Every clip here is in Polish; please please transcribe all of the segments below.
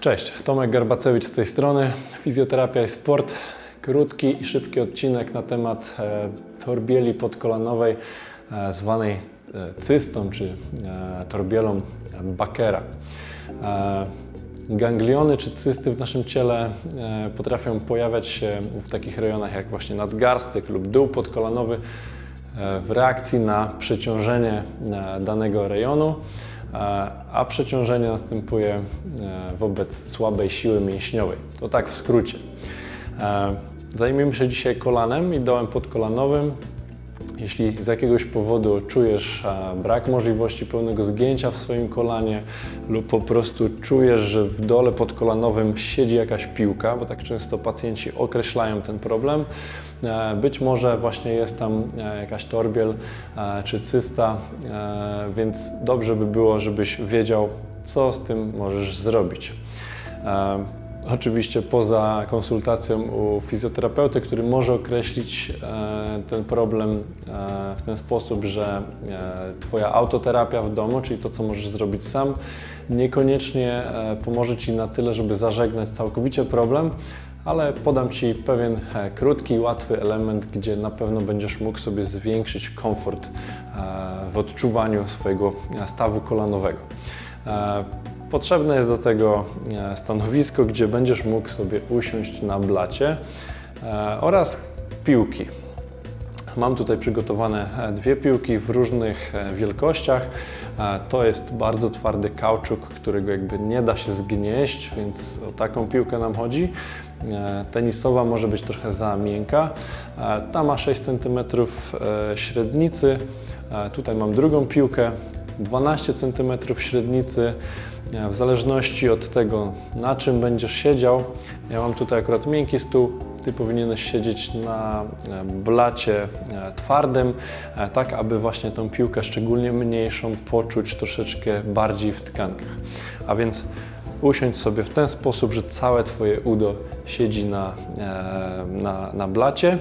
Cześć, Tomek Garbacewicz z tej strony. Fizjoterapia i sport. Krótki i szybki odcinek na temat e, torbieli podkolanowej, e, zwanej e, cystą czy torbielą Bakera. Gangliony czy cysty w naszym ciele potrafią pojawiać się w takich rejonach jak właśnie nadgarstek lub dół podkolanowy w reakcji na przeciążenie e, danego rejonu, e, a przeciążenie następuje e, wobec słabej siły mięśniowej. To tak w skrócie. Zajmijmy się dzisiaj kolanem i dołem podkolanowym. Jeśli z jakiegoś powodu czujesz e, brak możliwości pełnego zgięcia w swoim kolanie lub po prostu czujesz, że w dole podkolanowym siedzi jakaś piłka, bo tak często pacjenci określają ten problem, e, być może właśnie jest tam e, jakaś torbiel czy cysta, więc dobrze by było, żebyś wiedział, co z tym możesz zrobić. Oczywiście poza konsultacją u fizjoterapeuty, który może określić e, ten problem e, w ten sposób, że e, Twoja autoterapia w domu, czyli to, co możesz zrobić sam, niekoniecznie pomoże Ci na tyle, żeby zażegnać całkowicie problem, ale podam Ci pewien krótki, łatwy element, gdzie na pewno będziesz mógł sobie zwiększyć komfort w odczuwaniu swojego stawu kolanowego. Potrzebne jest do tego e, stanowisko, gdzie będziesz mógł sobie usiąść na blacie e, oraz piłki. Mam tutaj przygotowane e, dwie piłki w różnych wielkościach. To jest bardzo twardy kauczuk, którego jakby nie da się zgnieść, więc o taką piłkę nam chodzi. Tenisowa może być trochę za miękka. Ta ma 6 cm średnicy. Tutaj mam drugą piłkę, 12 cm średnicy. E, W zależności od tego, na czym będziesz siedział, ja mam tutaj akurat miękki stół, ty powinieneś siedzieć na e, blacie e, twardym, tak aby właśnie tą piłkę, szczególnie mniejszą, poczuć troszeczkę bardziej w tkankach. A więc usiądź sobie w ten sposób, że całe Twoje udo siedzi na, na, na blacie.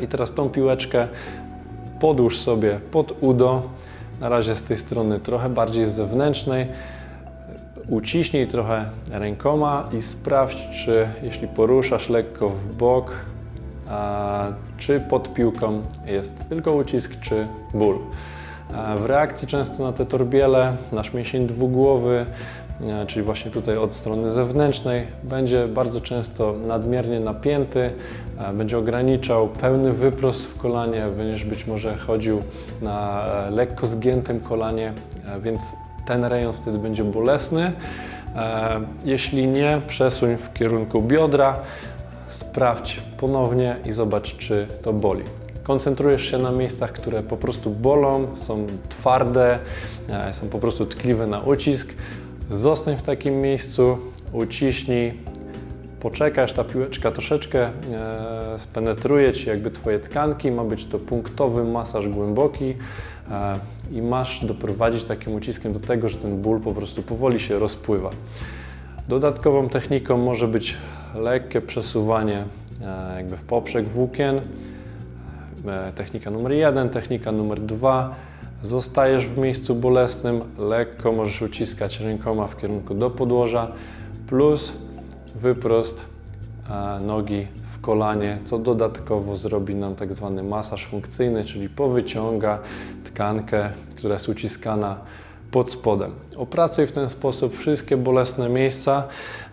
I teraz tą piłeczkę podłóż sobie pod udo, na razie z tej strony trochę bardziej zewnętrznej. Uciśnij trochę rękoma i sprawdź, czy jeśli poruszasz lekko w bok, a, czy pod piłką jest tylko ucisk, czy ból. W reakcji często na te torbiele nasz mięsień dwugłowy, e, czyli właśnie tutaj od strony zewnętrznej, będzie bardzo często nadmiernie napięty, e, będzie ograniczał pełny wyprost w kolanie, będziesz być może chodził na e, lekko zgiętym kolanie, więc ten rejon wtedy będzie bolesny. Jeśli nie, przesuń w kierunku biodra, sprawdź ponownie i zobacz, czy to boli. Koncentrujesz się na miejscach, które po prostu bolą, są twarde, e, są po prostu tkliwe na ucisk. Zostań w takim miejscu, uciśnij, poczekaj, aż ta piłeczka troszeczkę e, spenetruje Ci jakby Twoje tkanki. Ma być to punktowy masaż głęboki e, i masz doprowadzić takim uciskiem do tego, że ten ból po prostu powoli się rozpływa. Dodatkową techniką może być lekkie przesuwanie jakby w poprzek włókien. E, Technika numer jeden, technika numer dwa. Zostajesz w miejscu bolesnym, lekko możesz uciskać rękoma w kierunku do podłoża, plus wyprost e, nogi w kolanie, co dodatkowo zrobi nam tak zwany masaż funkcyjny, czyli powyciąga tkankę, która jest uciskana pod spodem. Opracuj w ten sposób wszystkie bolesne miejsca,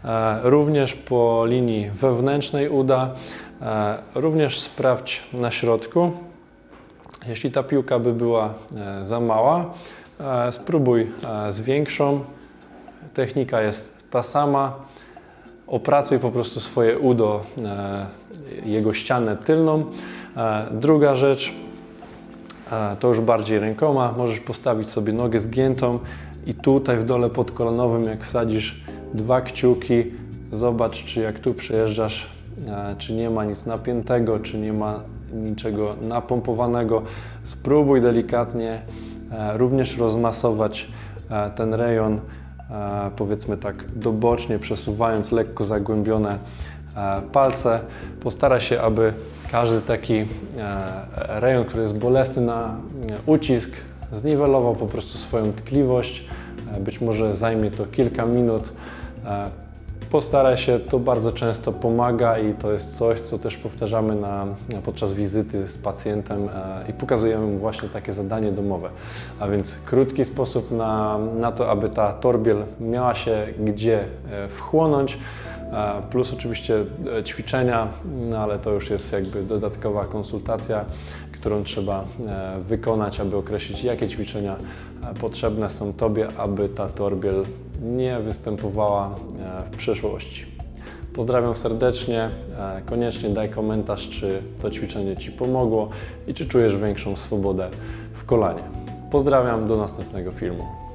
e, również po linii wewnętrznej uda, e, również sprawdź na środku. Jeśli ta piłka by była e, za mała, spróbuj z większą. Technika jest ta sama. Opracuj po prostu swoje udo, jego ścianę tylną. Druga rzecz, to już bardziej rękoma. Możesz postawić sobie nogę zgiętą i tutaj w dole podkolanowym, jak wsadzisz dwa kciuki, zobacz, czy jak tu przejeżdżasz, czy nie ma nic napiętego, czy nie ma niczego napompowanego. Spróbuj delikatnie również rozmasować ten rejon, powiedzmy tak dobocznie, przesuwając lekko zagłębione palce. Postaraj się, aby każdy taki e, rejon, który jest bolesny na e, ucisk, zniwelował po prostu swoją tkliwość. E, Być może zajmie to kilka minut, e, E, Postaraj się, to bardzo często pomaga i to jest coś, co też powtarzamy na, podczas wizyty z pacjentem e, i pokazujemy mu właśnie takie zadanie domowe. A więc krótki sposób na, na to, aby ta torbiel miała się gdzie e, wchłonąć, e, plus oczywiście e, ćwiczenia, no ale to już jest jakby dodatkowa konsultacja, którą trzeba e, wykonać, aby określić, jakie ćwiczenia e, potrzebne są Tobie, aby ta torbiel nie występowała w przyszłości. Pozdrawiam serdecznie. Koniecznie daj komentarz, czy to ćwiczenie Ci pomogło i czy czujesz większą swobodę w kolanie. Pozdrawiam, do następnego filmu.